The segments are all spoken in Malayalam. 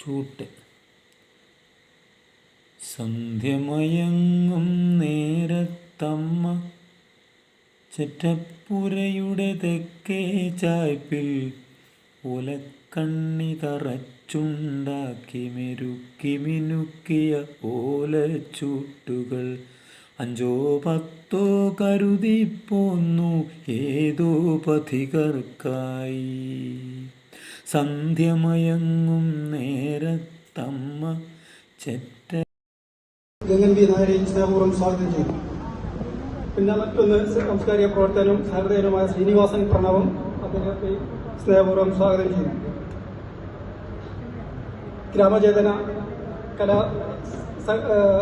ചൂട്ട്. സന്ധ്യമയങ്ങും നേരത്തമ്മ ചെറ്റപ്പുരയുടെ തെക്കേ ചായ്പിൽ ഒലക്കണ്ണി തറച്ചുണ്ടാക്കി മെരുക്കി മിനുക്കിയ ഓലച്ചൂട്ടുകൾ അഞ്ചോ പത്തോ കരുതി പോന്നു ഏതോ പഥികർക്കായി. സന്ധ്യമയങ്ങും നേരത്തമ്മ ചെറ്റ സ്നേഹപൂർവം സ്വാഗതം ചെയ്തു പിന്നെ മറ്റൊന്ന് സാംസ്കാരിക പ്രവർത്തനവും സഹൃദയനുമായ ശ്രീനിവാസൻ പ്രണവം അദ്ദേഹത്തെ സ്നേഹപൂർവം സ്വാഗതം ചെയ്തു ഗ്രാമചേതന കലാ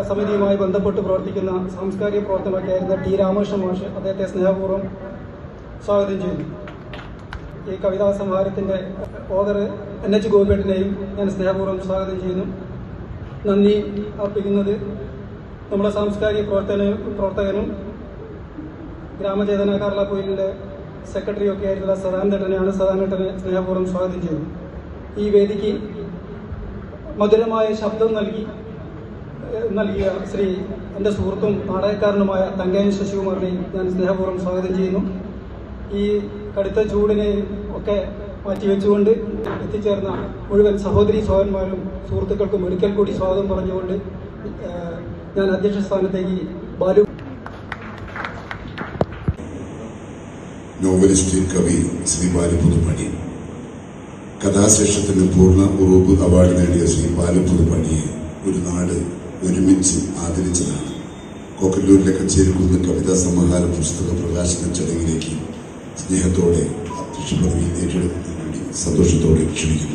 സമിതിയുമായി ബന്ധപ്പെട്ട് പ്രവർത്തിക്കുന്ന സാംസ്കാരിക പ്രവർത്തനമൊക്കെ ആയിരുന്ന ടി രാമകൃഷ്ണ മാഷ് അദ്ദേഹത്തെ സ്നേഹപൂർവം സ്വാഗതം ചെയ്തു ഈ കവിതാ സംഹാരത്തിന്റെ ഓദർ എൻ എച്ച് ഗോപിയേട്ടനെയും ഞാൻ സ്നേഹപൂർവം സ്വാഗതം ചെയ്യുന്നു. നന്ദി അർപ്പിക്കുന്നത് നമ്മുടെ സാംസ്കാരിക പ്രവർത്തന പ്രവർത്തകനും ഗ്രാമചേതന കാർലാപ്പൂരിന്റെ സെക്രട്ടറി ഒക്കെ ആയിട്ടുള്ള സദാനന്ദട്ടനെയാണ് സദാനന്ദട്ടനെ സ്നേഹപൂർവം സ്വാഗതം ചെയ്യുന്നു ഈ വേദിക്ക് മധുരമായ ശബ്ദം നൽകി നൽകിയ ശ്രീ എന്റെ സുഹൃത്തും നാടകക്കാരനുമായ തങ്കയൻ ശശികുമാറിനെയും ഞാൻ സ്നേഹപൂർവം സ്വാഗതം ചെയ്യുന്നു. ഈ കടുത്ത ചൂടിനെ ഒക്കെ മാറ്റിവെച്ചുകൊണ്ട് എത്തിച്ചേർന്ന മുഴുവൻ സഹോദരി സഹോദരന്മാരും സുഹൃത്തുക്കൾക്കും ഒരിക്കൽ കൂടി സ്വാഗതം പറഞ്ഞുകൊണ്ട് ഞാൻ അധ്യക്ഷ സ്ഥാനത്തേക്ക് ബാലു നോവലിസ്റ്റ് കവി ശ്രീ ബാലപുതുമണി കഥാശേഷത്തിന് പൂർണ ഉറൂബ് അവാർഡ് നേടിയ ശ്രീ ബാലപുതുമണിയെ ഒരു നാട് ഒരുമിച്ച് ആദരിച്ചതാണ്. കോക്കല്ലൂരിലെ കച്ചേരിക്കുന്ന് കവിതാ സമാഹാര പുസ്തക പ്രകാശന ചടങ്ങിലേക്ക് സ്നേഹത്തോടെ പദവി ഏറ്റെടുക്കുന്നതിന് വേണ്ടി സന്തോഷത്തോടെ ക്ഷണിക്കുന്നു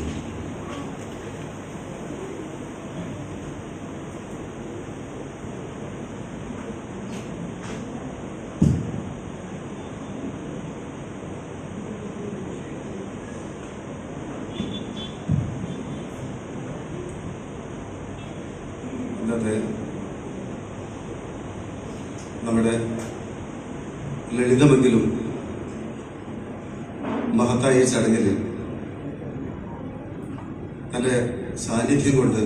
ഇന്നത്തെ നമ്മുടെ ലളിതമെങ്കിലും മഹത്തായ ഈ ചടങ്ങിൽ തന്റെ സാന്നിധ്യം കൊണ്ട്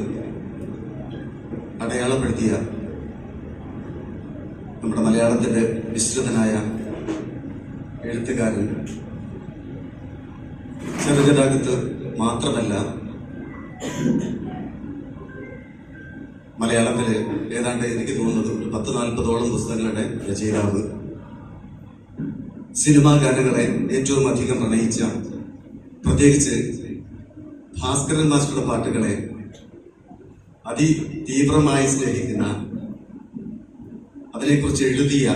അടയാളപ്പെടുത്തിയ നമ്മുടെ മലയാളത്തിന്റെ വിശ്രുതനായ എഴുത്തുകാരൻ. ചെറുകഥാകത്ത് മാത്രമല്ല മലയാളത്തിൽ ഏതാണ്ട് എനിക്ക് തോന്നുന്നത് ഒരു പത്ത് നാൽപ്പതോളം പുസ്തകങ്ങളുടെ രചയിതാവ്. സിനിമാ ഗാനങ്ങളെ ഏറ്റവും അധികം പ്രണയിച്ച പ്രത്യേകിച്ച് ഭാസ്കരൻ മാസ്റ്ററുടെ പാട്ടുകളെ അതിതീവ്രമായി സ്നേഹിക്കുന്ന അതിനെക്കുറിച്ച് എഴുതിയ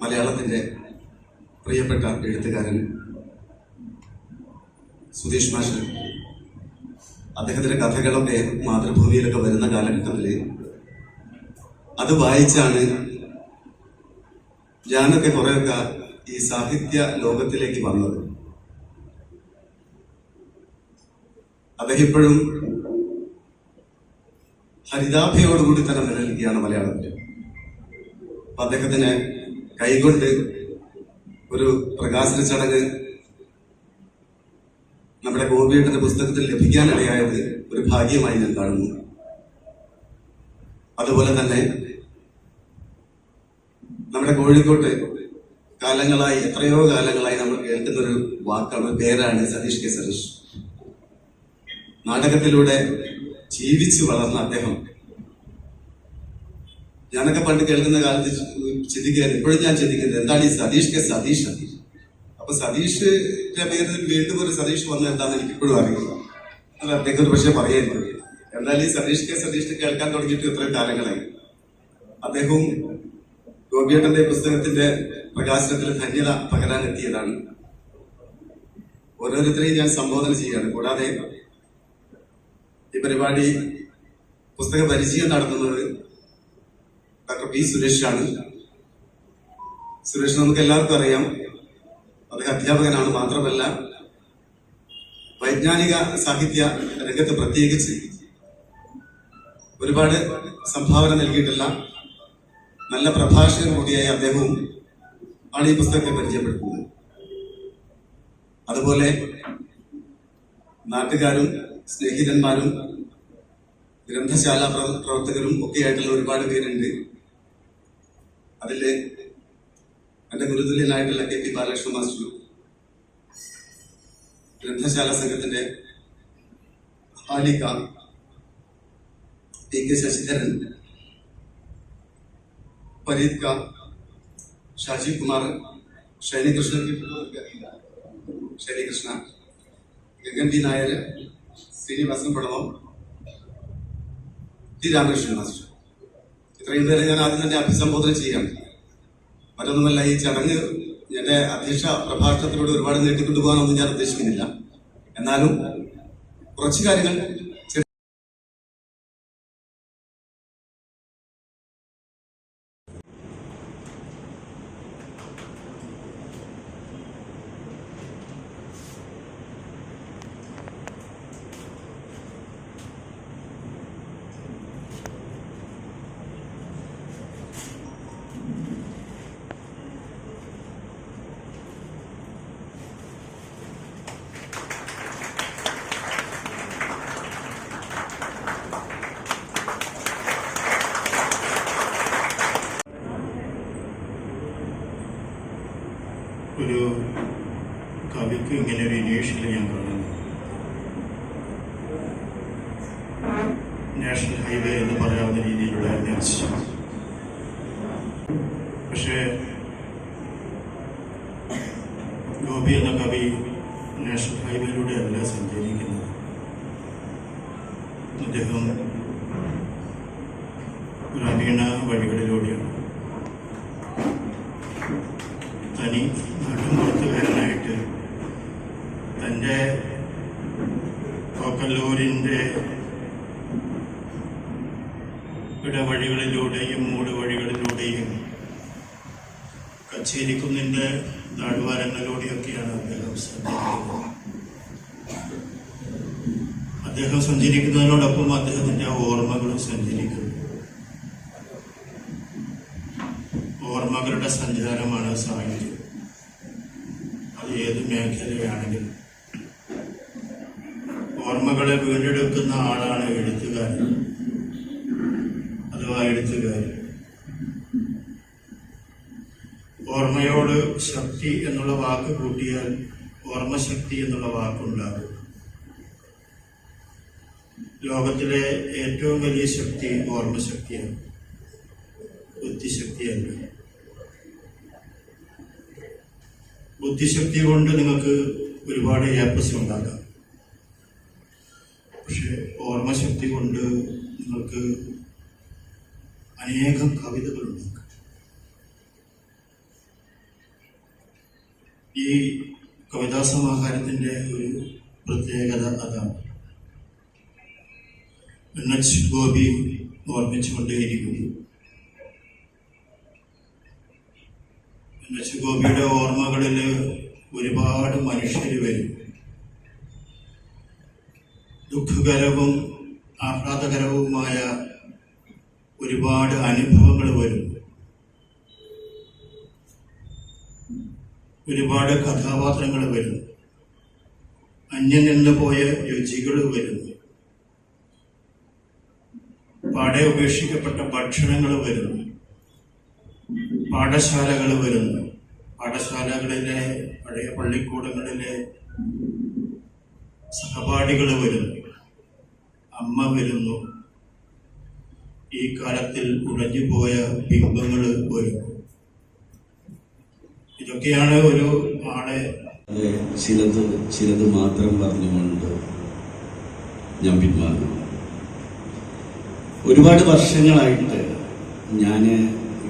മലയാളത്തിന്റെ പ്രിയപ്പെട്ട എഴുത്തുകാരൻ സുധീഷ് മാഷൻ അദ്ദേഹത്തിന്റെ കഥകളൊക്കെ മാതൃഭൂമിയിലൊക്കെ വരുന്ന കാലഘട്ടത്തിൽ അത് വായിച്ചാണ് ഞാനൊക്കെ കുറേയൊക്കെ ഈ സാഹിത്യ ലോകത്തിലേക്ക് വന്നത്. അദ്ദേഹം ഇപ്പോഴും ഹരിതാഭയോടുകൂടി തന്നെ നിലനിൽക്കുകയാണ് മലയാളത്തിൽ അപ്പൊ അദ്ദേഹത്തിന് കൈകൊണ്ട് ഒരു പ്രകാശന ചടങ്ങ് നമ്മുടെ ഗോപിയേട്ടന്റെ പുസ്തകത്തിൽ ലഭിക്കാനിടയായത് ഒരു ഭാഗ്യമായി ഞാൻ കാണുന്നു. അതുപോലെ തന്നെ നമ്മുടെ കോഴിക്കോട്ട് കാലങ്ങളായി എത്രയോ കാലങ്ങളായി നമ്മൾ കേൾക്കുന്ന ഒരു വാക്കാണ് പേരാണ് സതീഷ് കെ സതീഷ്. നാടകത്തിലൂടെ ജീവിച്ചു വളർന്ന അദ്ദേഹം ഞാനൊക്കെ പണ്ട് കേൾക്കുന്ന കാലത്ത് ചിന്തിക്കുകയാണ് ഇപ്പോഴും ഞാൻ ചിന്തിക്കുന്നത് എന്താണ് ഈ സതീഷ് കെ സതീഷ് സതീഷ് അപ്പൊ സതീഷിന്റെ പേരിൽ വീണ്ടും ഒരു സതീഷ് വന്നത് എന്താണെന്ന് എനിക്ക് ഇപ്പോഴും അറിയില്ല. അത് അദ്ദേഹം ഒരു പക്ഷേ പറയുന്നു. എന്നാൽ ഈ സതീഷ് കെ സതീഷ് കേൾക്കാൻ തുടങ്ങിയിട്ട് ഇത്രയും കാലങ്ങളായി. അദ്ദേഹവും ഗോപിയേട്ടന്റെ പുസ്തകത്തിന്റെ പ്രകാശനത്തിൽ ധന്യത പകരാൻ എത്തിയതാണ്. ഓരോരുത്തരെയും ഞാൻ സംബോധന ചെയ്യാണ് കൂടാതെ ഈ പരിപാടി പുസ്തക പരിചയം നടത്തുന്നത് ഡോക്ടർ പി സുരേഷാണ്. സുരേഷ് നമുക്ക് എല്ലാവർക്കും അറിയാം. അദ്ദേഹം അധ്യാപകനാണ് മാത്രമല്ല വൈജ്ഞാനിക സാഹിത്യ രംഗത്ത് പ്രത്യേകിച്ച് ഒരുപാട് സംഭാവന നൽകിയിട്ടുള്ള നല്ല പ്രഭാഷകൻ കൂടിയായ അദ്ദേഹവും ആണ് ഈ പുസ്തകത്തെ പരിചയപ്പെടുത്തുന്നത്. അതുപോലെ നാട്ടുകാരും സ്നേഹിതന്മാരും ഗ്രന്ഥശാല പ്രവ- പ്രവർത്തകരും ഒക്കെ ആയിട്ടുള്ള ഒരുപാട് പേരുണ്ട്. അതില് എന്റെ ഗുരുതുല്യനായിട്ടുള്ള കെ പി ബാലകൃഷ്ണ മാസ്റ്റർ ഗ്രന്ഥശാല സംഘത്തിന്റെ ഹാലിക ടി കെ ശശിധരൻ പരീത് ക Shaji Kumar Shiny Krishna Shiny Krishna Gagan B Nair Srinivasan Pranavam T Ramakrishnan master നേരം ഞാൻ ആദ്യം തന്നെ അഭിസംബോധന ചെയ്യാം. മറ്റൊന്നുമല്ല ഈ ചടങ്ങ് എന്റെ അധ്യക്ഷ പ്രഭാഷണത്തിലൂടെ ഒരുപാട് നീട്ടിക്കൊണ്ടുപോകാനൊന്നും ഞാൻ ഉദ്ദേശിക്കുന്നില്ല. എന്നാലും കുറച്ച് കാര്യങ്ങൾ ചെറിയ ഒരു കവിക്ക് ഇങ്ങനെ ഒരു ഇനീഷ്യൽ ഞാൻ കാണുന്നു നാഷണൽ ഹൈവേ എന്ന് പറയാവുന്ന രീതിയിലുള്ള നെൽസ് പക്ഷേ ഗോപി എന്ന കവി നാഷണൽ ഹൈവേയിലൂടെ അല്ല സഞ്ചരിക്കുന്നത്. അദ്ദേഹം ഗ്രാമീണ വഴികളിലൂടെയാണ്. തനി സഞ്ചരിക്കുന്നതിനോടൊപ്പം അദ്ദേഹത്തിന്റെ ഓർമ്മകളും സഞ്ചരിക്കുന്നു. ഓർമ്മകളുടെ സഞ്ചാരമാണ് സാഹിത്യം. അത് ഏത് മേഖലയാണെങ്കിലും. ഓർമ്മകളെ വീണ്ടെടുക്കുന്ന ആളാണ് എഴുത്തുകാരൻ. അഥവാ എഴുത്തുകാരൻ ഓർമ്മയോട് ശക്തി എന്നുള്ള വാക്ക് കൂട്ടിയാൽ ഓർമ്മശക്തി എന്നുള്ള വാക്കുണ്ടാകും. ലോകത്തിലെ ഏറ്റവും വലിയ ശക്തി ഓർമ്മശക്തിയാണ് ബുദ്ധിശക്തിയല്ല ബുദ്ധിശക്തി കൊണ്ട് നിങ്ങൾക്ക് ഒരുപാട് ഏപ്പസ് ഉണ്ടാക്കാം. പക്ഷെ ഓർമ്മശക്തി കൊണ്ട് നിങ്ങൾക്ക് അനേകം കവിതകൾ ഉണ്ടാക്കാം. ഈ കവിതാ സമാഹാരത്തിന്റെ ഒരു പ്രത്യേകത അതാണ്. എച്ച് ഗോപി ഓർമ്മിച്ചുകൊണ്ടേയിരിക്കുന്നു. എൻ ഗോപിയുടെ ഓർമ്മകളിൽ ഒരുപാട് മനുഷ്യർ വരും. ദുഃഖകരവും ആഹ്ലാദകരവുമായ ഒരുപാട് അനുഭവങ്ങൾ വരും. ഒരുപാട് കഥാപാത്രങ്ങൾ വരുന്നു അന്യം നിന്ന് പോയ രുചികൾ വരുന്നു പാടെ ഉപേക്ഷിക്കപ്പെട്ട ഭക്ഷണങ്ങൾ വരുന്നു. പാഠശാലകൾ വരുന്നു. പാഠശാലകളിലെ പഴയ പള്ളിക്കൂടങ്ങളിലെ സഹപാഠികൾ വരുന്നു. അമ്മ വരുന്നു. ഈ കാലത്തിൽ ഉടഞ്ഞുപോയ ബിംബങ്ങൾ വരുന്നു. ഇതൊക്കെയാണ് ഒരു ആളെ ചിലത് ചിലത് മാത്രം പറഞ്ഞുകൊണ്ട് ഞാൻ പിന്മാറുന്നു ഒരുപാട് വർഷങ്ങളായിട്ട് ഞാൻ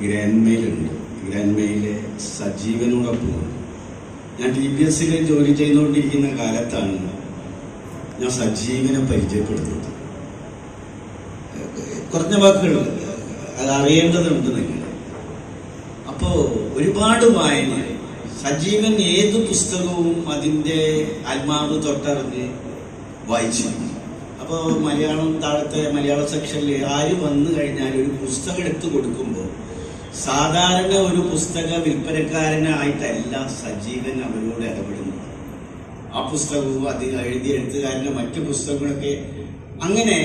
ഗ്രാൻഡ്മയിലുണ്ട് ഗ്രാൻഡ്മയിലെ സജീവനോടൊപ്പമുണ്ട് ഞാൻ ടി പി എസ് സിയിൽ ജോലി ചെയ്തുകൊണ്ടിരിക്കുന്ന കാലത്താണ് ഞാൻ സജീവനെ പരിചയപ്പെടുന്നത് കുറഞ്ഞ വാക്കുകൾ അത് അറിയേണ്ടതുണ്ട് നിങ്ങൾ അപ്പോൾ ഒരുപാട് വായന. സജീവൻ ഏത് പുസ്തകവും അതിന്റെ ആത്മാവ് തൊട്ടറിഞ്ഞ് വായിച്ചു അപ്പോൾ മലയാളം താഴത്തെ മലയാള സെക്ഷനിൽ ആര് വന്നു കഴിഞ്ഞാൽ ഒരു പുസ്തകം എടുത്തു കൊടുക്കുമ്പോൾ സാധാരണ ഒരു പുസ്തക വിൽപ്പനക്കാരനായിട്ടല്ല സജീവൻ അവരോട് ഇടപെടുന്നത്. ആ പുസ്തകവും അത് എഴുതിയ എഴുത്തുകാരന്റെ മറ്റു പുസ്തകങ്ങളൊക്കെ അങ്ങനെ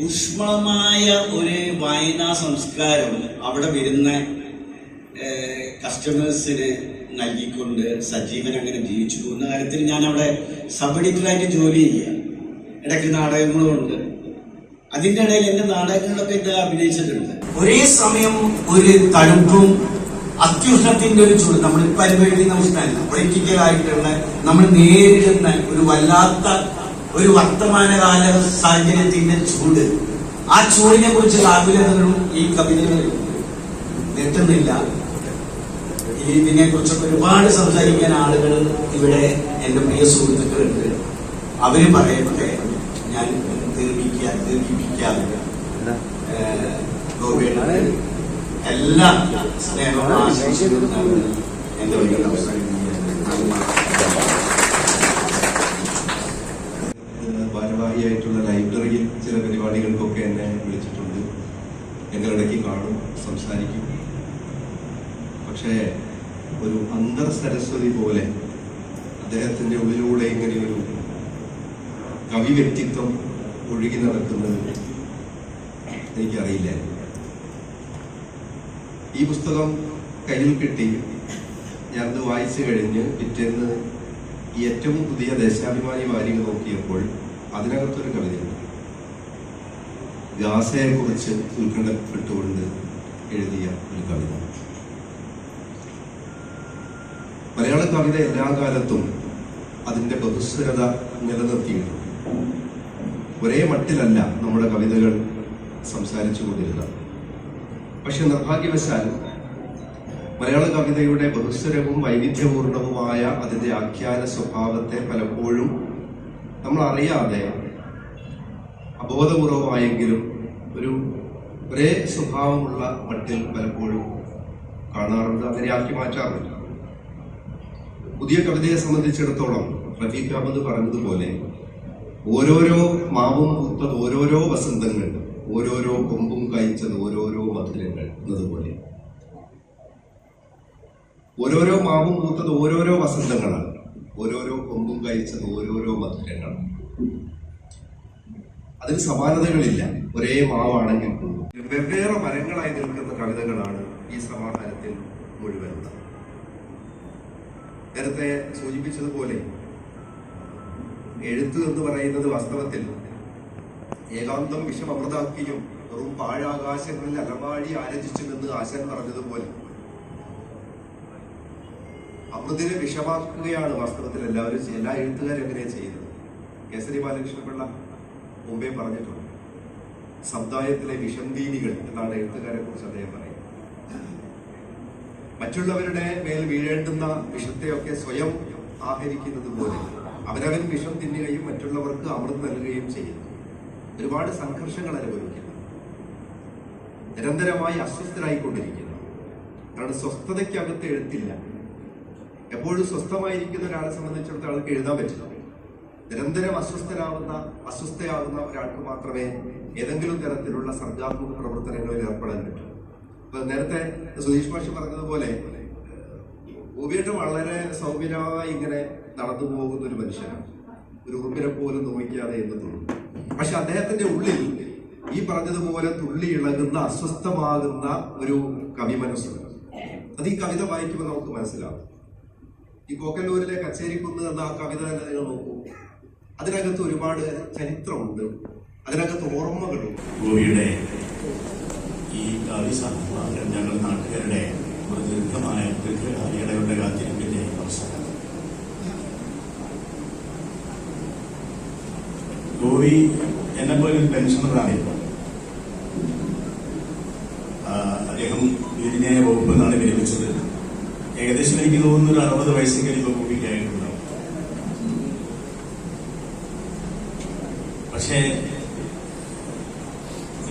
ഊഷ്മളമായ ഒരു വായനാ സംസ്കാരം അവിടെ വരുന്ന കസ്റ്റമേഴ്സിന് നൽകിക്കൊണ്ട് സജീവൻ അങ്ങനെ ജീവിച്ചു പോകുന്ന കാര്യത്തിൽ ഞാൻ അവിടെ സബ് എഡിറ്ററായിട്ട് ജോലി ചെയ്യുക ഇടയ്ക്ക് നാടകങ്ങളും ഉണ്ട് അതിന്റെ ഇടയിൽ എന്റെ നാടകങ്ങളിലൊക്കെ ഇത് അഭിനയിച്ചിട്ടുണ്ട്. ഒരേ സമയം ഒരു തണുപ്പും അത്യുഷ്ണത്തിന്റെ ഒരു ചൂട്. നമ്മളിപ്പോ അനുഭവിക്കുന്ന ഉഷ്ണമല്ല പൊളിറ്റിക്കൽ ആയിട്ടുള്ള നമ്മൾ നേരിടുന്ന ഒരു വല്ലാത്ത ഒരു വർത്തമാനകാല സാഹചര്യത്തിന്റെ ചൂട്. ആ ചൂടിനെ കുറിച്ച് ആകുലതകളും ഈ കവിതകളിൽ എത്തുന്നില്ല ഇതിനെ കുറിച്ചൊക്കെ ഒരുപാട് സംസാരിക്കാൻ ആളുകൾ ഇവിടെ എന്റെ പ്രിയ സുഹൃത്തുക്കളുണ്ട്. അവർ പറയട്ടെ ഞാൻ ഗോപിയുടെ എല്ലാ സ്നേഹവും എന്റെ ഭാരവാഹിയായിട്ടുള്ള ലൈബ്രറിയിൽ ചില പരിപാടികൾക്കൊക്കെ എന്നെ വിളിച്ചിട്ടുണ്ട്. ഞങ്ങളിടയ്ക്ക് കാണും സംസാരിക്കും. പക്ഷേ ഒരു അന്തർ സരസ്വതി പോലെ അദ്ദേഹത്തിന്റെ ഉള്ളിലൂടെ ഇങ്ങനെ ഒരു കവി വ്യക്തിത്വം ഒഴുകി നടക്കുന്നത് എനിക്കറിയില്ല. ഈ പുസ്തകം കയ്യിൽ കിട്ടി. ഞാനത് വായിച്ചു കഴിഞ്ഞ് പിറ്റേന്ന് ഏറ്റവും പുതിയ ദേശാഭിമാനി വാരിക നോക്കിയപ്പോൾ അതിനകത്തൊരു കവിതയുണ്ട്. ഗാസയെ കുറിച്ച് ഉത്കണ്ഠപ്പെട്ടുകൊണ്ട് എഴുതിയ ഒരു കവിത. മലയാള കവിത എല്ലാ കാലത്തും അതിന്റെ ബഹുസ്വരത നിലനിർത്തിയിട്ടുണ്ട്. ഒരേ മട്ടിലല്ല നമ്മുടെ കവിതകൾ സംസാരിച്ചു കൊണ്ടിരുന്നത്. പക്ഷെ നിർഭാഗ്യവശാൽ മലയാള കവിതയുടെ ബഹുസ്വരവും വൈവിധ്യപൂർണവുമായ അതിന്റെ ആഖ്യാന സ്വഭാവത്തെ പലപ്പോഴും നമ്മൾ അറിയാതെ അബോധപൂർവമായെങ്കിലും ഒരു ഒരേ സ്വഭാവമുള്ള മട്ടിൽ പലപ്പോഴും കാണാറുണ്ട്. അതിനെ ആക്കി മാറ്റാറുണ്ട്. പുതിയ കവിതയെ സംബന്ധിച്ചിടത്തോളം റഫീഖ് അഹമ്മദ് പറഞ്ഞതുപോലെ ഓരോരോ മാവും പൂത്തത് ഓരോരോ വസന്തങ്ങൾ ഓരോരോ കൊമ്പും കഴിച്ചത് ഓരോരോ മധുരങ്ങൾ എന്നതുപോലെ ഓരോരോ മാവും പൂത്തത് ഓരോരോ വസന്തങ്ങളാണ്. ഓരോരോ കൊമ്പും കഴിച്ചത് ഓരോരോ മധുരങ്ങളാണ് അതിന് സമാനതകളില്ല. ഒരേ മാവാണെങ്കിൽ വെവ്വേറെ മരങ്ങളായി നിൽക്കുന്ന കവിതകളാണ് ഈ സമാഹാരത്തിൽ മുഴുവൻ. നേരത്തെ സൂചിപ്പിച്ചതുപോലെ എഴുത്ത് എന്ന് പറയുന്നത് വാസ്തവത്തിൽ ഏകാന്തം വിഷമമൃതാക്കിയും വെറും പാഴാകാശങ്ങളിൽ അലമാഴി ആരചിച്ചുമെന്ന് ആശൻ പറഞ്ഞതുപോലെ. അമൃതിനെ വിഷമാക്കുകയാണ് വാസ്തവത്തിൽ എല്ലാവരും എല്ലാ എഴുത്തുകാരും എങ്ങനെയാണ് ചെയ്യുന്നത്. കേസരി ബാലകൃഷ്ണപിള്ള മുമ്പേ പറഞ്ഞിട്ടുണ്ട്. സമുദായത്തിലെ വിഷന്തീനികൾ എന്നാണ് എഴുത്തുകാരെ കുറിച്ച് അദ്ദേഹം പറയുന്നത്. മറ്റുള്ളവരുടെ മേൽ വീഴേണ്ടുന്ന വിഷത്തെയൊക്കെ സ്വയം ആഹരിക്കുന്നത് പോലെ അവനവൻ വിഷം തിന്നുകയും മറ്റുള്ളവർക്ക് അമൃത് നൽകുകയും ചെയ്യുന്നു. ഒരുപാട് സംഘർഷങ്ങൾ അനുഭവിക്കുന്നു. നിരന്തരമായി അസ്വസ്ഥരായിക്കൊണ്ടിരിക്കുന്നു. കാരണം സ്വസ്ഥതയ്ക്കകത്ത് എഴുത്തില്ല. എപ്പോഴും സ്വസ്ഥമായിരിക്കുന്ന ഒരാളെ സംബന്ധിച്ചിടത്തോളം എഴുതാൻ പറ്റില്ല. നിരന്തരം അസ്വസ്ഥരാകുന്ന അസ്വസ്ഥയാകുന്ന ഒരാൾക്ക് മാത്രമേ ഏതെങ്കിലും തരത്തിലുള്ള സർഗാത്മക പ്രവർത്തനങ്ങളിൽ ഏർപ്പെടാൻ പറ്റൂ. അപ്പൊ നേരത്തെ സുധീഷ് മാഷി പറഞ്ഞതുപോലെ ഉപയോഗം വളരെ സൗമ്യമായി ഇങ്ങനെ നടന്നു പോകുന്ന ഒരു മനുഷ്യനാണ്. ഒരു ഉറുമ്പിനെ പോലും നോക്കിയാതെ എന്ന് തോന്നുന്നു. പക്ഷെ അദ്ദേഹത്തിന്റെ ഉള്ളിൽ ഈ പറഞ്ഞതുപോലെ തുള്ളി ഇളകുന്ന അസ്വസ്ഥമാകുന്ന ഒരു കവി മനസ്സുണ്ട്. അത് ഈ കവിത വായിക്കുമ്പോൾ നമുക്ക് മനസ്സിലാവും. ഈ കോക്കല്ലൂരിലെ കച്ചേരിക്കുന്ന് എന്ന ആ കവിത തന്നെ നിങ്ങൾ നോക്കൂ. അതിനകത്ത് ഒരുപാട് ചരിത്രമുണ്ട്. അതിനകത്ത് ഓർമ്മകളുണ്ട്. ഈ കാവ്യസാഹിത്യം ഞങ്ങൾ നാട്ടുകാരുടെ ദീർഘമായ കാത്തിരിപ്പിന്റെ അവസാനം. ഗോപി എന്നെ പോലെ പെൻഷനറാണ് ഇപ്പൊ അദ്ദേഹം നീതിന്യായ വകുപ്പ് എന്നാണ് വിരമിച്ചത് ഏകദേശം എനിക്ക് തോന്നുന്നു ഒരു അറുപത് വയസ്സെങ്കിലും ഇപ്പൊ ഗോപിക്കായിട്ടുണ്ടാവും പക്ഷേ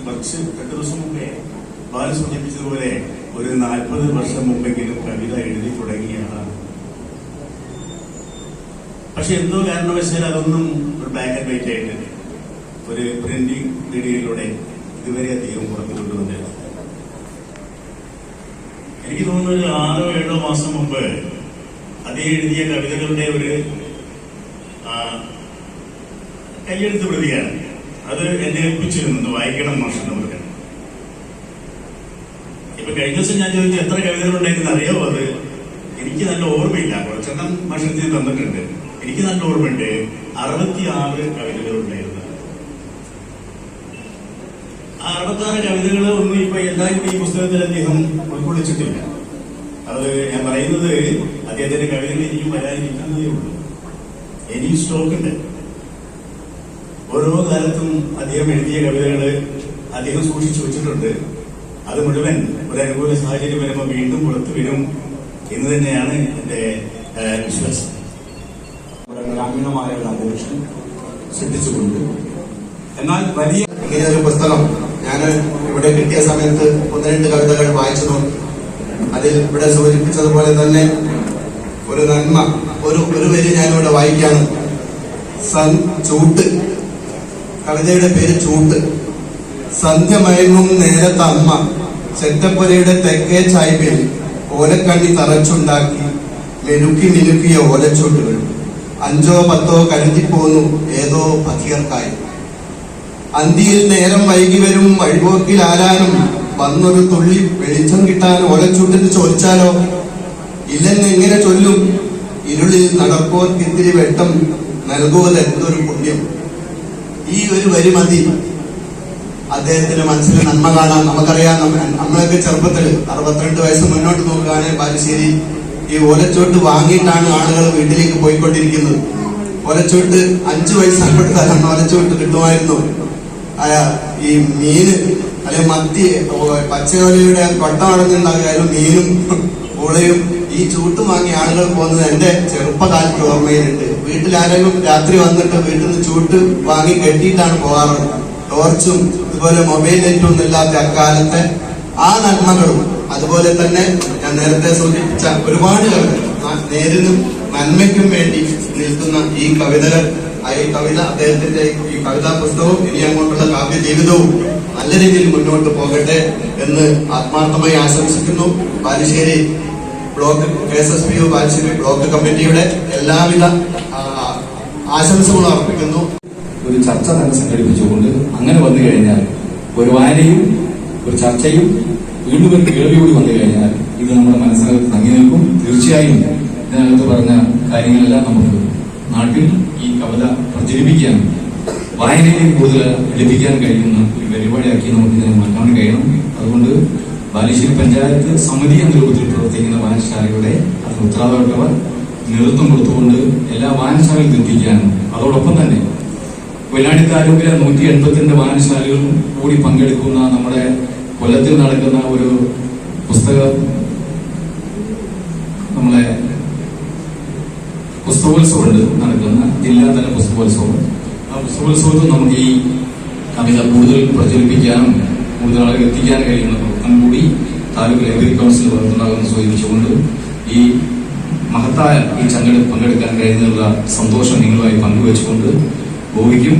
കുറച്ച് രണ്ടു ദിവസം മുമ്പേ ബാലു സൂചിപ്പിച്ചതുപോലെ ഒരു നാൽപ്പത് വർഷം മുമ്പെങ്കിലും കവിത എഴുതി തുടങ്ങിയാണ്. പക്ഷെ എന്തോ കാരണവശാൽ അതൊന്നും ഒരു ബ്ലാക്ക് ആൻഡ് വൈറ്റ് ആയിട്ട് ഒരു പ്രിന്റിംഗ് മീഡിയയിലൂടെ ഇതുവരെ അധികം പുറത്തു കൊണ്ടുവന്നില്ല. എനിക്ക് തോന്നുന്നത് ആറോ ഏഴോ മാസം മുമ്പ് അദ്ദേഹം എഴുതിയ കവിതകളുടെ ഒരു കയ്യെടുത്ത് പ്രതിയാണ് അത് എന്നെ ഏൽപ്പിച്ചിരുന്നു. വായിക്കണം മാഷെന്ന് പറഞ്ഞു. ഇപ്പൊ കഴിഞ്ഞ ദിവസം ഞാൻ ചോദിച്ചു എത്ര കവിതകളുണ്ടായിരുന്നു? അറിയോ അത്? എനിക്ക് നല്ല ഓർമ്മയില്ല. കുറച്ചെണ്ണം മാഷത്തിന് തന്നിട്ടുണ്ട്. എനിക്ക് നല്ല ഓർമ്മയുണ്ട്. അറുപത്തിയാറ് കവിതകളുണ്ടായിരുന്നു. അറുപത്താറ് കവിതകൾ ഒന്നും ഇപ്പൊ എല്ലാവരും ഈ പുസ്തകത്തിൽ അദ്ദേഹം ഉൾക്കൊള്ളിച്ചിട്ടില്ല. അത് ഞാൻ പറയുന്നത് അദ്ദേഹത്തിന്റെ കവിതകൾ ഇനിയും വരാനിരിക്കുന്നതേ ഉള്ളൂ. ഇനിയും സ്റ്റോക്ക് ഉണ്ട്. ഓരോ കാലത്തും അദ്ദേഹം എഴുതിയ കവിതകൾ അദ്ദേഹം സൂക്ഷിച്ചു വെച്ചിട്ടുണ്ട്. അത് മുഴുവൻ ഒരു അനുകൂല സാഹചര്യം വരുമ്പോൾ വീണ്ടും പുറത്തു വരും എന്ന് തന്നെയാണ് എന്റെ വിശ്വാസം. ഗ്രാമീണമായ ഒരു അന്തരീക്ഷം സൃഷ്ടിച്ചുകൊണ്ട് എന്നാൽ വലിയ ഇങ്ങനെ ഒരു പുസ്തകം ഞാൻ ഇവിടെ കിട്ടിയ സമയത്ത് ഒന്ന് രണ്ട് കവിതകൾ വായിച്ചു നോക്കി. അതിൽ ഇവിടെ സൂചിപ്പിച്ചതുപോലെ തന്നെ ഒരു നന്മ ഒരു ഒരു വരി ഞാനിവിടെ വായിക്കാണ്. സൻ ചൂട്ട്. കവിതയുടെ പേര് ചൂട്ട്. സന്ധ്യ മയങ്ങും നേരത്തെ അമ്മ ചെറ്റപ്പുരയുടെ തെക്കേ ചായ്പിൽ ഓലക്കണ്ണി തറച്ചുണ്ടാക്കി മെലുക്കി മിനുക്കിയ ഓലച്ചൂട്ടുകൾ. അഞ്ചോ പത്തോ കരുതിപ്പോന്നു ഏതോ പഥികർക്കായി അന്തിയിൽ നേരം വൈകി വരും വഴിപോക്കിൽ ആരാനും വന്നൊരു തുള്ളി വെളിച്ചം കിട്ടാൻ ഓലച്ചൂട്ടിന് ചോദിച്ചാലോ? ഇല്ലെന്ന് എങ്ങനെ ചൊല്ലും? ഇരുളിൽ നടപ്പോർക്കിത്തിരി വെട്ടം നൽകുவது എന്തൊരു പുണ്യം. ഈ ഒരു വരി മതി. അദ്ദേഹത്തിന്റെ മനസ്സിൽ നന്മ കാണാം നമുക്കറിയാം. നമ്മ- നമ്മളൊക്കെ ചെറുപ്പത്തിൽ അറുപത്തിരണ്ട് വയസ്സ് മുന്നോട്ട് നോക്കുകയാണെങ്കിൽ ബാലുശ്ശേരി. ഈ ഓലച്ചോട്ട് വാങ്ങിയിട്ടാണ് ആളുകൾ വീട്ടിലേക്ക് പോയിക്കൊണ്ടിരിക്കുന്നത്. ഓലച്ചോട്ട് അഞ്ചു വയസ്സായപ്പോഴത്തേക്കാണ് ഓലച്ചോട്ട് കിട്ടുമായിരുന്നു. ആയ ഈ മീന് അല്ലെ മത്തി പച്ചയോലയുടെ കൊട്ട മീനും പുളയും ഈ ചൂട്ട് വാങ്ങി ആളുകൾ പോകുന്നത് എന്റെ ചെറുപ്പകാലത്ത് ഓർമ്മയിലുണ്ട്. വീട്ടിൽ ആരെങ്കിലും രാത്രി വന്നിട്ട് വീട്ടിൽ നിന്ന് ചൂട്ട് വാങ്ങി കെട്ടിയിട്ടാണ് പോകാറുള്ളത്. ടോർച്ചും ഇതുപോലെ മൊബൈൽ നെറ്റും ഒന്നും ഇല്ലാത്ത അക്കാലത്തെ ആ നന്മകളും അതുപോലെ തന്നെ ഞാൻ നേരത്തെ സൂചിപ്പിച്ച ഒരുപാട് കവിതകൾ. നേരിനും നന്മയ്ക്കും വേണ്ടി നിൽക്കുന്ന ഈ കവിതകൾ ആ ഈ കവിത അദ്ദേഹത്തിന്റെ ഈ കവിതാ പുസ്തകവും ഇനി അങ്ങോട്ടുള്ള കാവ്യ ജീവിതവും നല്ല രീതിയിൽ മുന്നോട്ട് പോകട്ടെ എന്ന് ആത്മാർത്ഥമായി ആശംസിക്കുന്നു. Balussery block K S S P Balussery block കമ്മിറ്റിയുടെ എല്ലാവിധ ആശംസകളും അർപ്പിക്കുന്നു. ഒരു ചർച്ച തന്നെ സംഘടിപ്പിച്ചുകൊണ്ട് അങ്ങനെ വന്നു കഴിഞ്ഞാൽ ഒരു വായനയും ഒരു ചർച്ചയും വീണ്ടും ഒരു കേൾവിയോട് വന്നു കഴിഞ്ഞാൽ ഇത് നമ്മുടെ മനസ്സിനകത്ത് തങ്ങി നിൽക്കും. തീർച്ചയായും ഇതിനകത്ത് പറഞ്ഞ കാര്യങ്ങളെല്ലാം നമുക്ക് നാട്ടിൽ ഈ കവിത പ്രചരിപ്പിക്കാനും വായനയിലേക്ക് കൂടുതൽ ലഭിക്കാൻ കഴിയുന്ന ഒരു പരിപാടിയാക്കി നമുക്ക് ഇതിനെ മാറ്റാൻ കഴിയണം. അതുകൊണ്ട് ബാലുശ്ശേരി പഞ്ചായത്ത് സമിതി എന്ന രൂപത്തിൽ പ്രവർത്തിക്കുന്ന വായനശാലയുടെ ഉത്തരവാദിത്തവർ നേതൃത്വം കൊടുത്തുകൊണ്ട് എല്ലാ വായനശാലയിലും എത്തിക്കാനും അതോടൊപ്പം തന്നെ കൊല്ലാടി താലൂക്കിലെ നൂറ്റി എൺപത്തിരണ്ട് വായനശാലകളും കൂടി പങ്കെടുക്കുന്ന നമ്മുടെ കൊല്ലത്തിൽ നടക്കുന്ന ഒരു പുസ്തക നമ്മളെ പുസ്തകോത്സവമുണ്ട്. നടക്കുന്ന ജില്ലാതല പുസ്തകോത്സവം. ആ പുസ്തകോത്സവത്തിൽ നമുക്ക് ഈ കവിത കൂടുതൽ പ്രചരിപ്പിക്കാനും കൂടുതൽ ആളുകൾ എത്തിക്കാൻ കഴിയുന്ന പ്രവർത്തനം കൂടി താലൂക്ക് ലൈബ്രറി കൗൺസിൽ വളർത്തുണ്ടാകുമെന്ന് സൂചിപ്പിച്ചുകൊണ്ട് ഈ മഹത്തായ ഈ ചങ്ങലിൽ പങ്കെടുക്കാൻ കഴിയുന്നുള്ള സന്തോഷം നിങ്ങളുമായി പങ്കുവെച്ചുകൊണ്ട് ഗോവിക്കും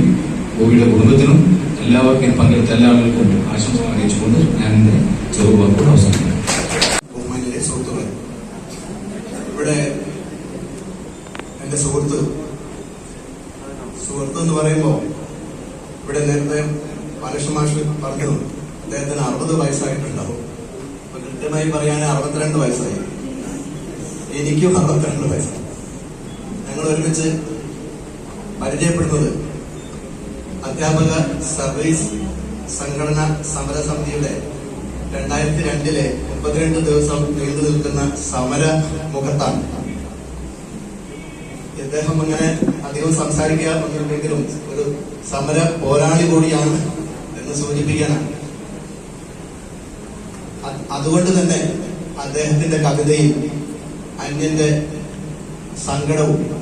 ഗോവിയുടെ കുടുംബത്തിനും എല്ലാവർക്കും പങ്കെടുത്ത എല്ലാ ആളുകൾക്കും ആശംസകൾ അറിയിച്ചുകൊണ്ട് ഞാൻ എന്റെ ചെറുവാക്കോട് അവസാനിക്കുന്നു ബഹുമാനിലെ സുഹൃത്തുക്കളെ ഇവിടെ എന്റെ സുഹൃത്ത് സുഹൃത്ത് എന്ന് പറയുമ്പോൾ ഇവിടെ നേരത്തെ ബാലകൃഷ്ണ മാഷ് പറഞ്ഞു അദ്ദേഹത്തിന് അറുപത് വയസ്സായിട്ടുണ്ടാവും അപ്പൊ കൃത്യമായി പറയാൻ അറുപത്തിരണ്ട് വയസ്സായി എനിക്കും അറുപത്തിരണ്ട് വയസ്സ്. ഞങ്ങൾ ഒരുമിച്ച് പരിചയപ്പെടുന്നത് അധ്യാപക സർവീസ് സംഘടന സമര സമരസമിതിയുടെ രണ്ടായിരത്തി രണ്ടിലെ മുപ്പത്തിരണ്ട് ദിവസം നീണ്ടു നിൽക്കുന്ന സമര മുഖത്താണ്. ഇദ്ദേഹം അങ്ങനെ അധികം സംസാരിക്കാറുണ്ടെങ്കിലും ഒരു സമര പോരാളി കൂടിയാണ് എന്ന് സൂചിപ്പിക്കാനാണ്. അതുകൊണ്ട് തന്നെ അദ്ദേഹത്തിന്റെ കവിതയിൽ അന്യന്റെ സങ്കടവും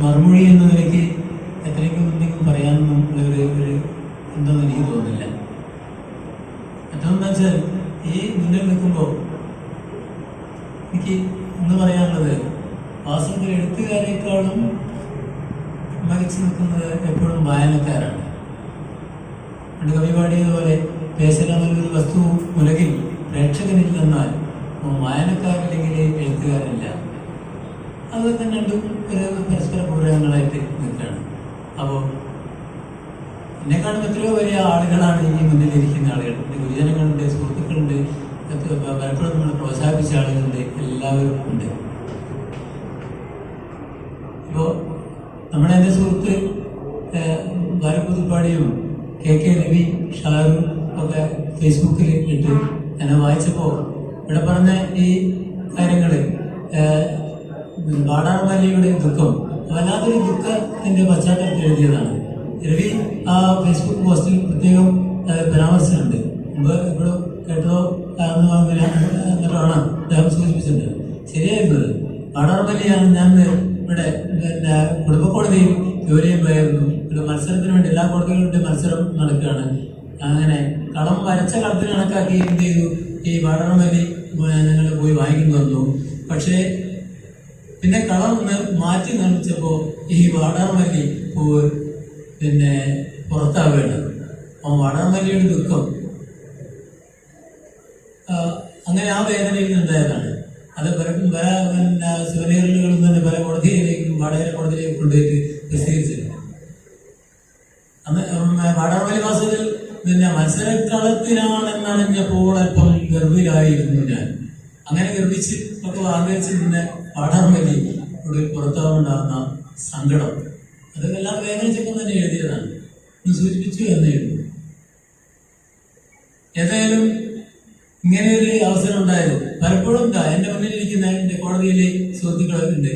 മറുമൊഴി എന്ന നിലയ്ക്ക് എത്രയൊക്കെ എന്തെങ്കിലും പറയാനൊന്നും ഒരു ഒരു എന്തെന്ന് എനിക്ക് തോന്നുന്നില്ല. മറ്റൊന്നെന്ന് വെച്ചാൽ ഈ മുന്നിൽ നിൽക്കുമ്പോൾ എനിക്ക് ഒന്ന് പറയാനുള്ളത് വാസ്തവത്തിൽ എഴുത്തുകാരേക്കാളും മികച്ചു നിൽക്കുന്നത് എപ്പോഴും വായനക്കാരാണ്. പണ്ട് കവി പാടിയതുപോലെ പേശലാന്നൊരു വസ്തു ഉലകിൽ പ്രേക്ഷകനില്ലെന്നാൽ വായനക്കാരില്ലെങ്കിൽ എഴുത്തുകാരില്ല. അത് തന്നെ രണ്ടും ഒരു പരസ്പര പൂരകങ്ങളായിട്ട് നിൽക്കുകയാണ്. അപ്പോൾ എന്നെക്കാളും എത്രയോ വലിയ ആളുകളാണ് ഈ മുന്നിലിരിക്കുന്ന ആളുകൾ. ഗുരുജനങ്ങളുണ്ട് സുഹൃത്തുക്കളുണ്ട് പലപ്പോഴും നമ്മൾ പ്രോത്സാഹിപ്പിച്ച ആളുകളുണ്ട് എല്ലാവരും ഉണ്ട്. ഇപ്പോൾ നമ്മുടെ എന്റെ സുഹൃത്ത് ഭാരപുതുപ്പാടിയും കെ കെ രവി ഷാറും ഒക്കെ ഫേസ്ബുക്കിൽ ഇട്ട് ഞാൻ വായിച്ചപ്പോൾ ഇവിടെ പറഞ്ഞ ഈ കാര്യങ്ങൾ വാടാർമാലിയുടെ ദുഃഖം വല്ലാത്തൊരു ദുഃഖത്തിന്റെ പശ്ചാത്തലത്തിൽ എഴുതിയതാണ്. രവി ആ ഫേസ്ബുക്ക് പോസ്റ്റിൽ പ്രത്യേകം പരാമർശിച്ചിട്ടുണ്ട്. മുമ്പ് ഇവിടെ കേട്ടോ എന്നിട്ടാണ് അദ്ദേഹം സൂചിപ്പിച്ചിട്ടുണ്ട്. ശരിയായിരുന്നത് വാടാർമല്ലിയാണ് ഞാൻ ഇവിടെ പിന്നെ കോടതിയും ജോലിയും ഇവിടെ മത്സരത്തിന് വേണ്ടി എല്ലാ കോടതികളുടെ മത്സരം നടക്കുകയാണ്. അങ്ങനെ കളം വരച്ച കളത്തിന് കണക്കാക്കി എന്ത് ചെയ്തു? ഈ വാടാർമല്ലി ഞങ്ങൾ പോയി വാങ്ങിക്കുന്നു പക്ഷേ പിന്നെ കളർ മാറ്റി നിർമ്മിച്ചപ്പോ ഈ വാടാമല്ലി പൂവ് പിന്നെ പുറത്താവുകയാണ്. അപ്പോൾ വാടാമല്ലിയുടെ ദുഃഖം. അങ്ങനെ ആ വേദനയിൽ നിന്നുണ്ടായതാണ്. അത് പല പല സുവനീറുകളിൽ തന്നെ പല കോടതിയിലേക്കും വാടക കോടതിയിലേക്ക് കൊണ്ടുപോയിട്ട് പ്രസിദ്ധീകരിച്ചിട്ടുണ്ട് അന്ന് വാടാമല്ലി മാസത്തിൽ പിന്നെ മത്സരക്കളത്തിനാണെന്നറിഞ്ഞപ്പോൾ അല്പം ഗർഭിലായിരുന്നു ഞാൻ. അങ്ങനെ ഗർഭിച്ച് ഒക്കെ ആഗ്രഹിച്ച് പിന്നെ പാടാർമല്ലി ഇവിടെ പുറത്താവുണ്ടാകുന്ന സങ്കടം. അത് എല്ലാം വേദനിച്ചപ്പോൾ തന്നെ എഴുതിയതാണ്. ഒന്ന് സൂചിപ്പിച്ചു എന്നേ ഉള്ളൂ ഏതായാലും ഇങ്ങനെ ഒരു അവസരം ഉണ്ടായത്. പലപ്പോഴും ഇതാ എന്റെ മുന്നിലിരിക്കുന്ന എന്റെ കോടതിയിലെ സുഹൃത്തുക്കളൊക്കെ ഉണ്ട്.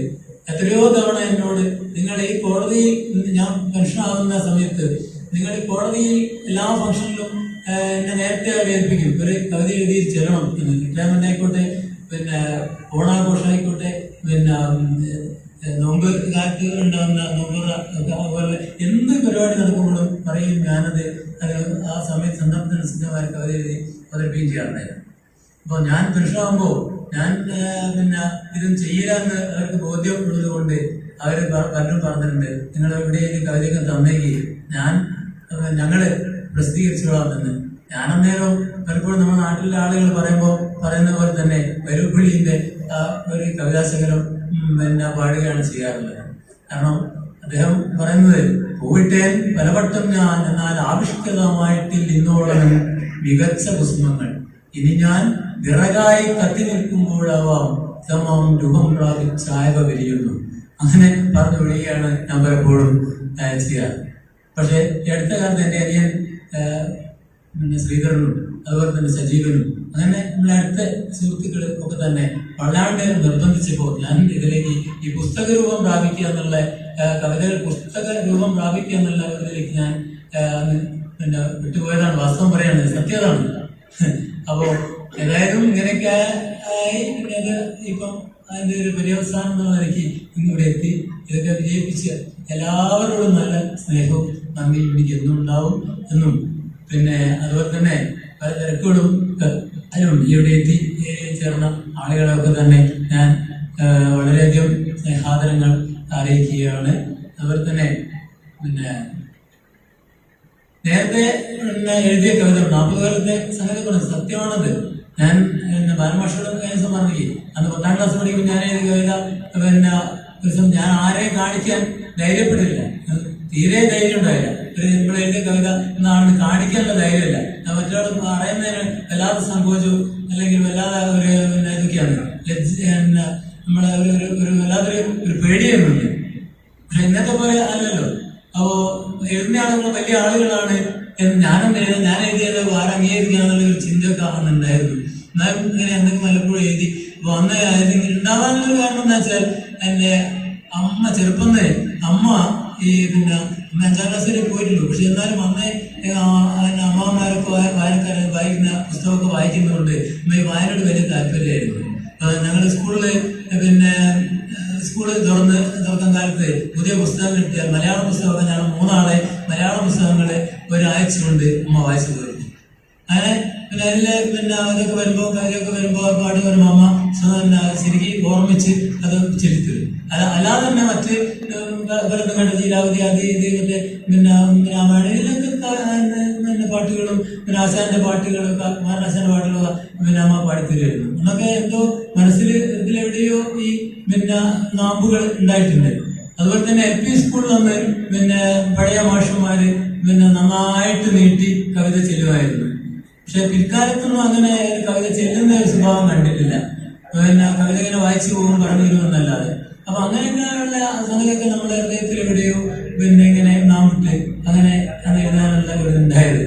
എത്രയോ തവണ എന്നോട് നിങ്ങൾ ഈ കോടതിയിൽ ഞാൻ പെൻഷനാകുന്ന സമയത്ത് നിങ്ങൾ ഈ കോടതിയിൽ എല്ലാ ഫംഗ്ഷനിലും എന്നെ നേരത്തെ ഏൽപ്പിക്കും ഒരു കവിത എഴുതി ചെല്ലണം എന്ന്. റിട്ടയർമെന്റ് ആയിക്കോട്ടെ പിന്നെ ഓണാഘോഷമായിക്കോട്ടെ പിന്നെ നോമ്പ് കാറ്റുകൾ ഉണ്ടാകുന്ന നോമ്പുറ അതുപോലെ എന്ത് പരിപാടി നടക്കുമ്പോഴും പറയും ഞാനത് അത് ആ സമയത്ത് സന്ദർഭത്തിനനുസൃതമായ കവിത എഴുതി അവതരിപ്പിക്കുകയും ചെയ്യാറുണ്ടായിരുന്നു. അപ്പോൾ ഞാൻ പുരുഷനാകുമ്പോൾ ഞാൻ പിന്നെ ഇതും ചെയ്യില്ലെന്ന് അവർക്ക് ബോധ്യം ഉള്ളത് കൊണ്ട് അവർ പലരും പറഞ്ഞിട്ടുണ്ട്. നിങ്ങൾ എവിടെയെങ്കിലും കവിതയൊക്കെ തന്നെങ്കിൽ ഞാൻ ഞങ്ങൾ ഞങ്ങൾ പ്രസിദ്ധീകരിച്ചോളാമെന്ന് ഞാൻ അന്നേരം പലപ്പോഴും നമ്മുടെ നാട്ടിലെ ആളുകൾ പറയുമ്പോൾ പറയുന്ന പോലെ തന്നെ വരൂപ്പിള്ളിന്റെ ആ ഒരു കവിതാസംഗരം പിന്നെ പാടുകയാണ് ചെയ്യാറുള്ളത്. കാരണം അദ്ദേഹം പറയുന്നത് പൂവിട്ടേൻ പലവട്ടം ഞാൻ എന്നാൽ ആവിഷ്കൃതമായിട്ടിൽ ഇന്നോളം മികച്ച കുസുമങ്ങൾ ഇനി ഞാൻ വിറകായി കത്തി നിൽക്കുമ്പോഴാവാം തമാം രൂപം പ്രാപിച്ചായവ വിരിയുന്നു. അങ്ങനെ പറഞ്ഞു വിളിയാണ് ഞാൻ പലപ്പോഴും ചെയ്യാറ്. പക്ഷെ അടുത്ത കാലത്ത് എന്റെ അനിയൻ ശ്രീധരനും അതുപോലെ തന്നെ സജീവനും അങ്ങനെ നമ്മളെ അടുത്ത സുഹൃത്തുക്കൾ ഒക്കെ തന്നെ വല്ലാണ്ട് നിർബന്ധിച്ചപ്പോൾ ഞാൻ ഇതിലേക്ക് ഈ പുസ്തക രൂപം പ്രാപിക്കുക എന്നുള്ള കവിതകൾ പുസ്തക രൂപം പ്രാപിക്കുക എന്നുള്ള ഇതിലേക്ക് ഞാൻ പിന്നെ വിട്ടുപോയതാണ്. വാസ്തവം പറയാണ് സത്യതാണ് അപ്പോ ഏതായാലും ഇങ്ങനെയൊക്കെ ആയി പിന്നെ അത് ഇപ്പം അതിന്റെ ഒരു പര്യവസാനം എന്നുള്ള നിലയ്ക്ക് ഇന്നിവിടെ എത്തി. ഇതൊക്കെ വിജയിപ്പിച്ച് എല്ലാവരോടും നല്ല സ്നേഹവും നന്ദിയും എനിക്ക് എന്നും ഉണ്ടാവും എന്നും പിന്നെ അതുപോലെ തന്നെ പല തിരക്കുകളും അതിലും ഇവിടെ എത്തി ചേർന്ന ആളുകളൊക്കെ തന്നെ ഞാൻ വളരെയധികം സ്നേഹാദരങ്ങൾ അറിയിക്കുകയാണ്. അതുപോലെ തന്നെ പിന്നെ നേരത്തെ എഴുതിയ കവിത നാൽപ്പത് കാലത്തെ സംഗതി പറഞ്ഞു സത്യമാണത്. ഞാൻ പിന്നെ ബാലമാഷയുടെ കേസം പറഞ്ഞില്ലേ അന്ന് പത്താം ക്ലാസ് പഠിക്കുമ്പോൾ ഞാൻ എഴുതിയ കവിത പിന്നെ ഞാൻ ആരെയും കാണിക്കാൻ ധൈര്യപ്പെട്ടില്ല. തീരെ ധൈര്യം ഉണ്ടായില്ല. എഴുതിയ കവിത? എന്നാണ് കാണിക്കാനുള്ള ധൈര്യമില്ല. മറ്റൊരാൾ പറയുന്നതിന് വല്ലാതെ സംഭവിച്ചു. അല്ലെങ്കിൽ വല്ലാതെ ഒരു ഇതൊക്കെയാണ്. ലജ്ജ നമ്മളെ ഒരു ഒരു- വല്ലാതൊരു ഒരു പേടിയൊന്നുമില്ല പക്ഷെ ഇന്നത്തെ പോലെ അല്ലല്ലോ. അപ്പോ എഴുതുന്ന ആളുകൾ വലിയ ആളുകളാണ് എന്ന് ഞാനും എഴുതാൻ ഞാൻ എഴുതിയത് ആരും അംഗീകരിക്കാന്നുള്ള ഒരു ചിന്തയൊക്കെ ആണെന്നുണ്ടായിരുന്നു. എന്നാലും ഇങ്ങനെ എന്തെങ്കിലും വല്ലപ്പോഴും എഴുതി വന്ന അന്ന് ഏതെങ്കിലും ഉണ്ടാവാനുള്ള കാരണം എന്താ വെച്ചാൽ എന്റെ അമ്മ ചെറുപ്പം തന്നെ അമ്മ ഈ പിന്നെ അമ്മ അഞ്ചാം ക്ലാസ് വരെ പോയിട്ടുള്ളൂ. പക്ഷെ എന്നാലും അന്ന് അമ്മമാരൊക്കെ വായനക്കാരെ വായിക്കുന്ന പുസ്തകമൊക്കെ വായിക്കുന്നതുകൊണ്ട് അമ്മ ഈ വായനയോട് വലിയ താല്പര്യമായിരുന്നു. ഞങ്ങൾ സ്കൂളിൽ പിന്നെ സ്കൂളിൽ തുറന്ന് തുറക്കുന്ന കാലത്ത് പുതിയ പുസ്തകം കിട്ടിയാൽ മലയാള പുസ്തകമൊക്കെ ഞാൻ മൂന്നാളെ മലയാള പുസ്തകങ്ങൾ ഒരാഴ്ച കൊണ്ട് അമ്മ വായിച്ചു തീർന്നു അങ്ങനെ പിന്നെ അതിൽ പിന്നെ അതൊക്കെ വരുമ്പോ കാര്യമൊക്കെ വരുമ്പോ പാട്ട് വരുമ്പോ അമ്മ ശരിക്കും ഓർമ്മിച്ച് അത് ചെലുത്തും അല്ല അല്ലാതെ തന്നെ മറ്റ് കണ്ട ലീലാവതി അത് ഇത് മറ്റേ പിന്നെ രാമായണത്തിലൊക്കെ പിന്നെ പാട്ടുകളും പിന്നെ ആശാന്റെ പാട്ടുകളൊക്കെ മഹാരാശാന്റെ പാട്ടുകളൊക്കെ പിന്നെ അമ്മ പാടിത്തരുമായിരുന്നു അന്നൊക്കെ എന്തോ മനസ്സിൽ ഇതിലെവിടെയോ ഈ പിന്നെ നാമ്പുകൾ ഉണ്ടായിട്ടുണ്ട്. അതുപോലെ തന്നെ എൽ പി സ്കൂളിൽ നിന്ന് പിന്നെ പഴയ മാഷന്മാര് പിന്നെ നന്നായിട്ട് നീട്ടി കവിത ചെല്ലുമായിരുന്നു. പക്ഷെ പിൽക്കാലത്തൊന്നും അങ്ങനെ കവിത ചെല്ലുന്ന ഒരു സ്വഭാവം കണ്ടിട്ടില്ല. പിന്നെ കവിത ഇങ്ങനെ വായിച്ചു പോകും പറഞ്ഞു വരുമെന്നല്ലാതെ അപ്പൊ അങ്ങനെയൊക്കെയുള്ള സംഗതിയൊക്കെ നമ്മുടെ ഹൃദയത്തിൽ എവിടെയോ പിന്നെ ഇങ്ങനെ നാം വിട്ട് അങ്ങനെ അത് എഴുതാനുള്ള ഒരു ഉണ്ടായത്